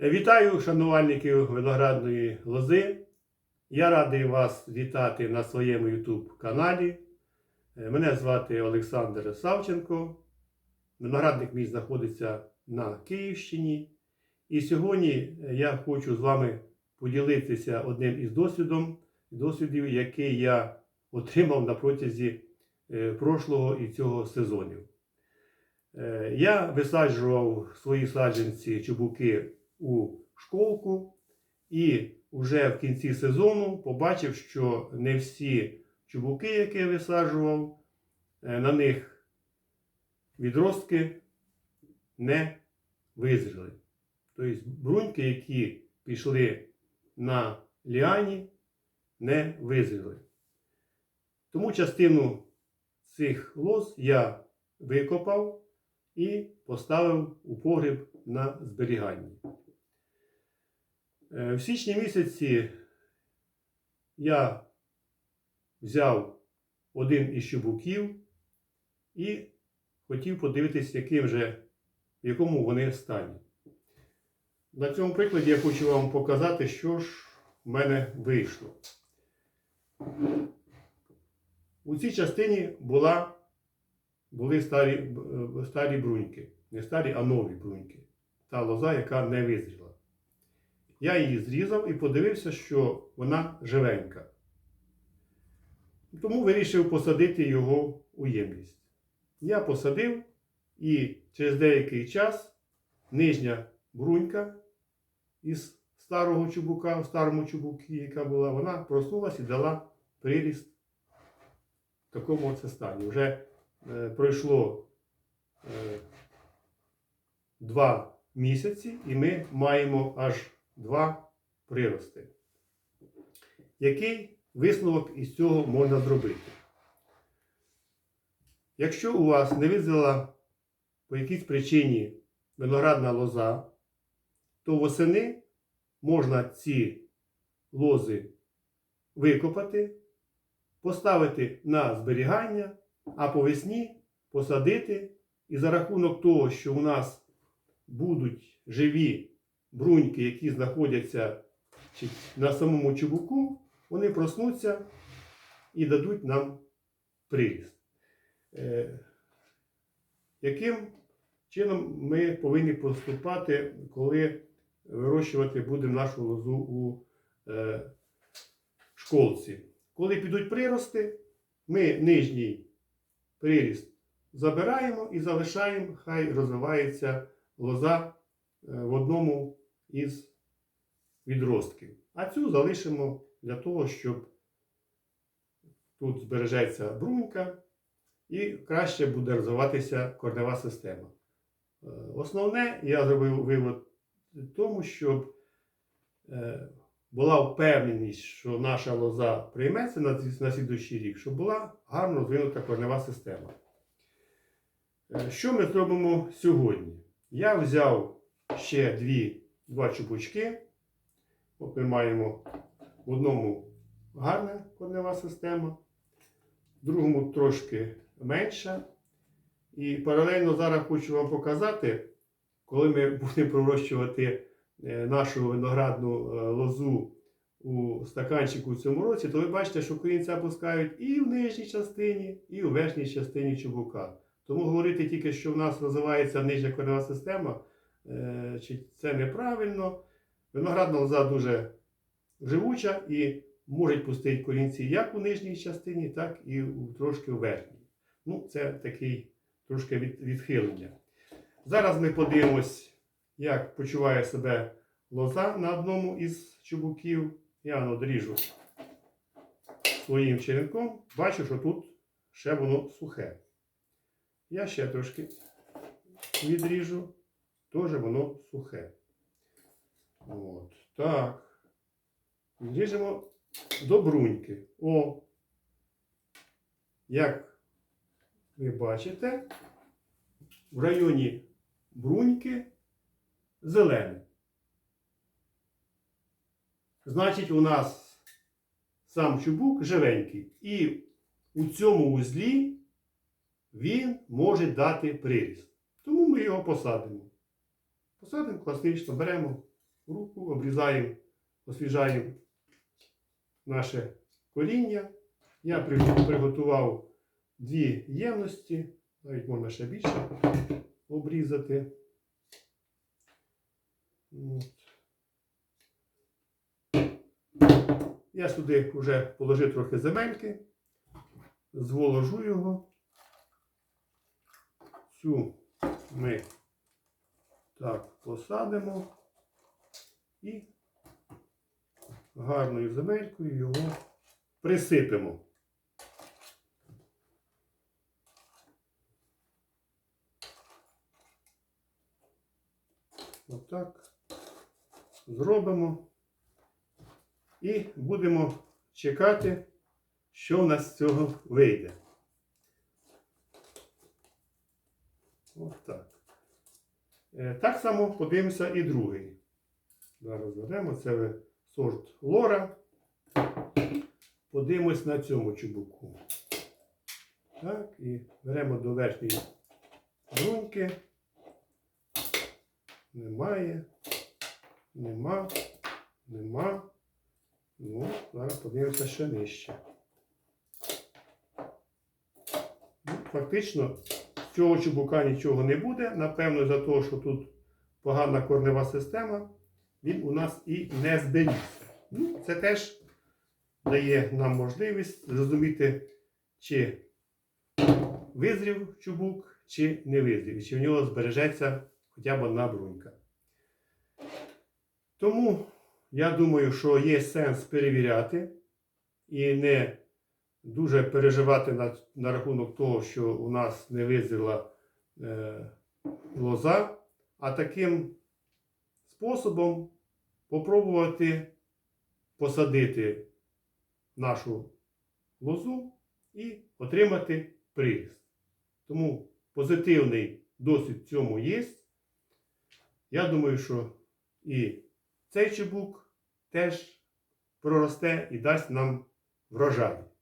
Вітаю шанувальників виноградної лози. Я радий вас вітати на своєму YouTube каналі. Мене звати Олександр Савченко. Виноградник мій знаходиться на Київщині. І сьогодні я хочу з вами поділитися одним із досвідом, досвідів, який я отримав на протязі е, прошлого і цього сезонів. Е, Я висаджував свої саджанці чубуки у школку і вже в кінці сезону побачив, що не всі чубуки, які я висаджував, е, на них відростки не визріли. Тобто бруньки, які пішли на ліані, не визріли. Тому частину цих лоз я викопав і поставив у погріб на зберігання. Е, В січні місяці я взяв один із чубуків і хотів подивитися, яким же, в якому вони стані. На цьому прикладі я хочу вам показати, що ж в мене вийшло. У цій частині була, були старі, е, старі бруньки. Не старі, а нові бруньки. Та лоза, яка не визріла. Я її зрізав і подивився, що вона живенька. Тому вирішив посадити його у ємність. Я посадив, і через деякий час нижня брунька із старого чубука, в старому чубукі, яка була, вона проснулася і дала приріст в такому оце стані. Вже е, пройшло е, два місяці, і ми маємо аж два прирости. Який висновок із цього можна зробити? Якщо у вас не визріла по якійсь причині виноградна лоза, то восени можна ці лози викопати, поставити на зберігання, а по весні посадити. І за рахунок того, що у нас будуть живі бруньки, які знаходяться на самому чубуку, вони проснуться і дадуть нам приріст. Е, Яким чином ми повинні поступати, коли вирощувати будемо нашу лозу у е, школці? Коли підуть прирости, ми нижній приріст забираємо і залишаємо, хай розвивається лоза е, в одному із відростків. А цю залишимо для того, щоб тут збережеться брунька і краще буде розвиватися корнева система. Е, Основне, я зробив вивод в тому, щоб е, була впевненість, що наша лоза прийметься на, слідуючий рік, щоб була гарно розвинута корнева система. Е, Що ми зробимо сьогодні? Я взяв ще дві, два чубучки. От ми маємо в одному гарна корнева система, в другому трошки менша. І паралельно зараз хочу вам показати, коли ми будемо пророщувати е, нашу виноградну е, лозу у стаканчику в цьому році, то ви бачите, що корінця пускають і в нижній частині, і в верхній частині чубука. Тому говорити тільки, що в нас розвивається нижня коренева система, чи це неправильно. Виноградна лоза дуже живуча і може пустити корінці як у нижній частині, так і трошки у верхній. Ну, це такий трошки від, відхилення. Зараз ми подивимось, як почуває себе лоза на одному із чубуків. Я воно доріжу своїм черенком. Бачу, що тут ще воно сухе. Я ще трошки відріжу, теж воно сухе. От, так. Відріжемо до бруньки. О, як ви бачите, в районі бруньки зелене. Значить, у нас сам чубук живенький. І у цьому узлі він може дати приріст. Тому ми його посадимо. Посадимо класично, беремо руку, обрізаємо, освіжаємо наше коріння. Я приготував дві ємності, навіть можна ще більше обрізати. От. Я сюди вже положив трохи земельки, зволожу його. Цю ми так посадимо і гарною земелькою його присипемо. Отак зробимо. І будемо чекати, що в нас з цього вийде. Отак. Е, Так само подивимося і другий. Зараз беремо це сорт лора. Подивимось на цьому чубуку. Так, і беремо до верхньої бруньки. Немає. Нема. Нема. Ну, зараз подивимося ще нижче. Ну, фактично, цього чубука нічого не буде. Напевно, за того, що тут погана корнева система, він у нас і не зберігся. Ну, це теж дає нам можливість зрозуміти, чи визрів чубук, чи не визрів, і чи в нього збережеться хоча б одна брунька. Тому я думаю, що є сенс перевіряти і не дуже переживати на, на рахунок того, що у нас не визріла е, лоза, а таким способом попробувати посадити нашу лозу і отримати приріст. Тому позитивний досвід в цьому є. Я думаю, що і цей чебук теж проросте і дасть нам врожай.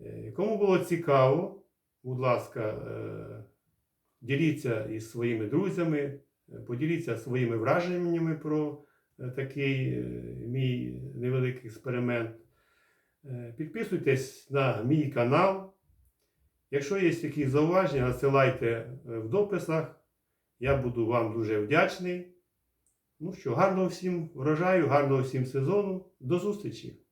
Е, Кому було цікаво, будь ласка, е, діліться із своїми друзями, е, поділіться своїми враженнями про такий мій невеликий експеримент. Підписуйтесь на мій канал. Якщо є якісь зауваження, надсилайте в дописах. Я буду вам дуже вдячний. Ну що, гарного всім врожаю, гарного всім сезону. До зустрічі!